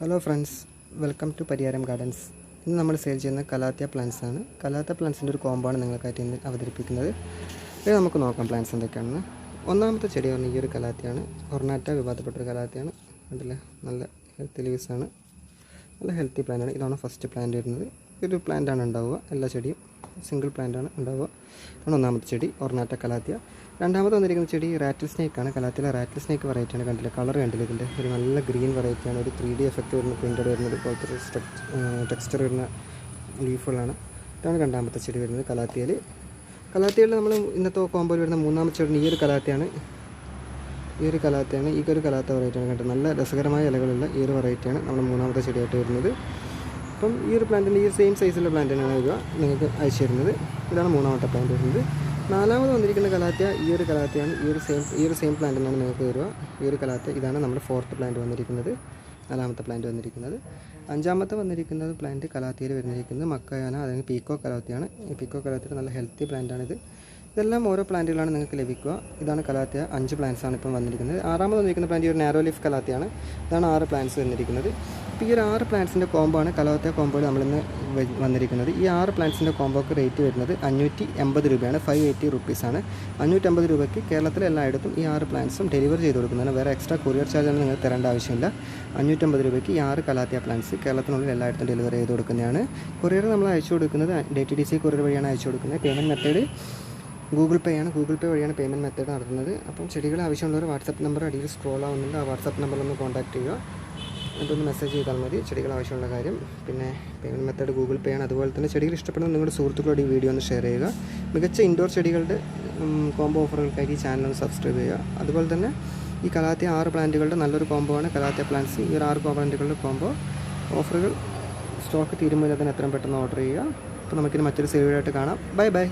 Hello friends welcome to Pariyaram gardens ഇന്ന് നമ്മൾ sale ചെയ്യുന്ന കലാത്തിയ പ്ലാന്റ്സ് ആണ്. കലാത്ത പ്ലാന്റ്സിന്റെ ഒരു കോമ്പാണ് നിങ്ങൾക്കായിട്ട് ഇന്ന് അവതരിപ്പിക്കുന്നത്. ഇത് നമുക്ക് നോക്കാം പ്ലാന്റ്സ് എന്തൊക്കെയാണെന്ന്. ഒന്നാമത്തെ ചെടി പറഞ്ഞാൽ ഈ ഒരു കലാത്തിയാണ് ഒർണാറ്റ വിവാദപ്പെട്ട ഒരു കലാത്തിയാണ് അതിൽ നല്ല ഹെൽത്തി ലീവ്സാണ് നല്ല ഹെൽത്തി പ്ലാന്റാണ് ഇതാണ് ഫസ്റ്റ് പ്ലാന്റ് വരുന്നത്. ഒരു പ്ലാന്റാണ് ഉണ്ടാവുക. എല്ലാ ചെടിയും സിംഗിൾ പ്ലാന്റ് ആണ് ഉണ്ടാവുക. ഇതാണ് ഒന്നാമത്തെ ചെടി ഒർണാറ്റ കലാത്തിയ. രണ്ടാമത് വന്നിരിക്കുന്ന ചെടി റാറ്റിൽ സ്നേക്കാണ് കലാത്തിലെ റാറ്റിൽ സ്നേക്ക് വെറൈറ്റിയാണ് കണ്ടില്ല? കളർ കണ്ടില്ല ഇതിന്റെ ഒരു നല്ല ഗ്രീൻ വെറൈറ്റിയാണ് ഒരു ത്രീ ഡി എഫക്റ്റ് വരുന്ന പ്രിന്റഡ് വരുന്നത് പോലത്തെ ഒരു ടെക്സ്ചർ വരുന്ന ലീഫുകളാണ് ഇതാണ് രണ്ടാമത്തെ ചെടി വരുന്നത് കലാത്തിയയിൽ. കലാത്തിയിൽ നമ്മൾ ഇന്നത്തെ കോമ്പോയിൽ വരുന്ന മൂന്നാമത്തെ ചെടി ഈ ഒരു കലാത്തിയാണ്. ഈ ഒരു കലാത്തയാണ്. ഈ ഒരു കലാത്ത വെറൈറ്റിയാണ് കണ്ടത്. നല്ല രസകരമായ ഇലകളുള്ള ഈ ഒരു വെറൈറ്റിയാണ് നമ്മൾ മൂന്നാമത്തെ ചെടിയായിട്ട് വരുന്നത്. അപ്പം ഈ ഒരു പ്ലാന്റിന്റെ ഈ സെയിം സൈസിലുള്ള തന്നെയാണ് വരിക നിങ്ങൾക്ക് അയച്ചു തരുന്നത്. ഇതാണ് മൂന്നാമത്തെ പ്ലാന്റ് വരുന്നത്. നാലാമത് വന്നിരിക്കുന്ന കലാത്തിയ ഈ ഒരു കലാത്തിയാണ് ഈ ഒരു സെയിം ഈ ഒരു സെയിം പ്ലാന്റിനാണ് നിങ്ങൾക്ക് വരിക ഈ ഒരു കലാത്തിയ ഇതാണ് നമ്മുടെ ഫോർത്ത് പ്ലാന്റ് വന്നിരിക്കുന്നത്. നാലാമത്തെ പ്ലാന്റ് വന്നിരിക്കുന്നത്. അഞ്ചാമത്തെ വന്നിരിക്കുന്നത് പ്ലാന്റ് കലാത്തിയിൽ വരുന്നിരിക്കുന്നത് മക്കയാന അതായത് പീക്കോ കലാത്തിയാണ്. ഈ പീക്കോ കലാത്തിയുടെ നല്ല ഹെൽത്തി പ്ലാന്റാണിത് ഇതെല്ലാം ഓരോ പ്ലാന്റുകളാണ് നിങ്ങൾക്ക് ലഭിക്കുക. ഇതാണ് കലാത്തിയ അഞ്ച് പ്ലാന്റ്സാണ് ഇപ്പം വന്നിരിക്കുന്നത്. ആറാമത് വന്നിരിക്കുന്ന പ്ലാന്റ് ഒരു നാരോ ലീഫ് കലാത്തിയാണ്. ഇതാണ് ആറ് പ്ലാന്റ്സ് വന്നിരിക്കുന്നത്. ഇപ്പോൾ ഈ ഒരു ആറ് പ്ലാന്റ്സിന്റെ കോംബോ ആണ് കലവത്തെ കോംബോയിൽ നമ്മളിന്ന് വന്നിരിക്കുന്നത്. ഈ ആറ് പ്ലാന്റ്സിന്റെ കോംബോക്ക് റേറ്റ് വരുന്നത് അഞ്ഞൂറ്റി എൺപത് രൂപയാണ്. ഫൈവ് എയ്റ്റി റുപ്പീസാണ് അഞ്ഞൂറ്റമ്പത് രൂപയ്ക്ക് കേരളത്തിലെ എല്ലായിടത്തും ഈ ആറ് പ്ലാന്റ്സും ഡെലിവർ ചെയ്ത് കൊടുക്കുന്നതാണ്. വേറെ എക്സ്ട്രാ കൊറിയർ ചാർജ് ഒന്നും നിങ്ങൾ തരേണ്ട ആവശ്യമില്ല. അഞ്ഞൂറ്റമ്പത് രൂപയ്ക്ക് ഈ ആറ് കലാത്തിയ പ്ലാന്റ്സ് കേരളത്തിനുള്ളിൽ എല്ലായിടത്തും ഡെലിവറി ചെയ്ത് കൊടുക്കുന്നതാണ്. കൊറിയർ നമ്മൾ അയച്ചു കൊടുക്കുന്നത് D T D C courier വഴിയാണ് അയച്ചു കൊടുക്കുന്നത്. പേയ്മെന്റ് മെത്തേഡ് ഗൂഗിൾ പേ ആണ്. ഗൂഗിൾ പേ വഴിയാണ് പേയ്മെന്റ് മെത്തേഡ് നടത്തുന്നത്. അപ്പം ചെടികൾ ആവശ്യമുള്ളവർ വാട്സപ്പ് നമ്പർ അടിയിൽ സ്ക്രോൾ ആവുന്നുണ്ട്. ആ വാട്സപ്പ് നമ്പറിൽ ഒന്ന് കോൺടാക്ട് ചെയ്യുക. എന്നിട്ടൊന്ന് മെസ്സേജ് ചെയ്താൽ മതി. ചെടികൾ ആവശ്യമുള്ള കാര്യം. പിന്നെ പേയ്മെന്റ് മെത്തേഡ് ഗൂഗിൾ പേ ആണ്. അതുപോലെ തന്നെ ചെടികൾ ഇഷ്ടപ്പെടുന്ന നിങ്ങളുടെ സുഹൃത്തുക്കളോട് ഈ വീഡിയോ ഒന്ന് ഷെയർ ചെയ്യുക. മികച്ച ഇൻഡോർ ചെടികളുടെ കോംബോ ഓഫറുകൾക്കായി ഈ ചാനൽ ഒന്ന് സബ്സ്ക്രൈബ് ചെയ്യുക. അതുപോലെ തന്നെ ഈ കലാത്തിയ ആറ് പ്ലാന്റുകളുടെ നല്ലൊരു കോംബോ ആണ്. കലാത്തിയ പ്ലാന്റ്സ് ഈ ഒരു ആറ് പ്ലാന്റുകളുടെ കോംബോ ഓഫറുകൾ സ്റ്റോക്ക് തീരുമ്പോൾ തന്നെ എത്രയും പെട്ടെന്ന് ഓർഡർ ചെയ്യുക. അപ്പോൾ നമുക്കിനി മറ്റൊരു സേവിയായിട്ട് കാണാം. Bye bye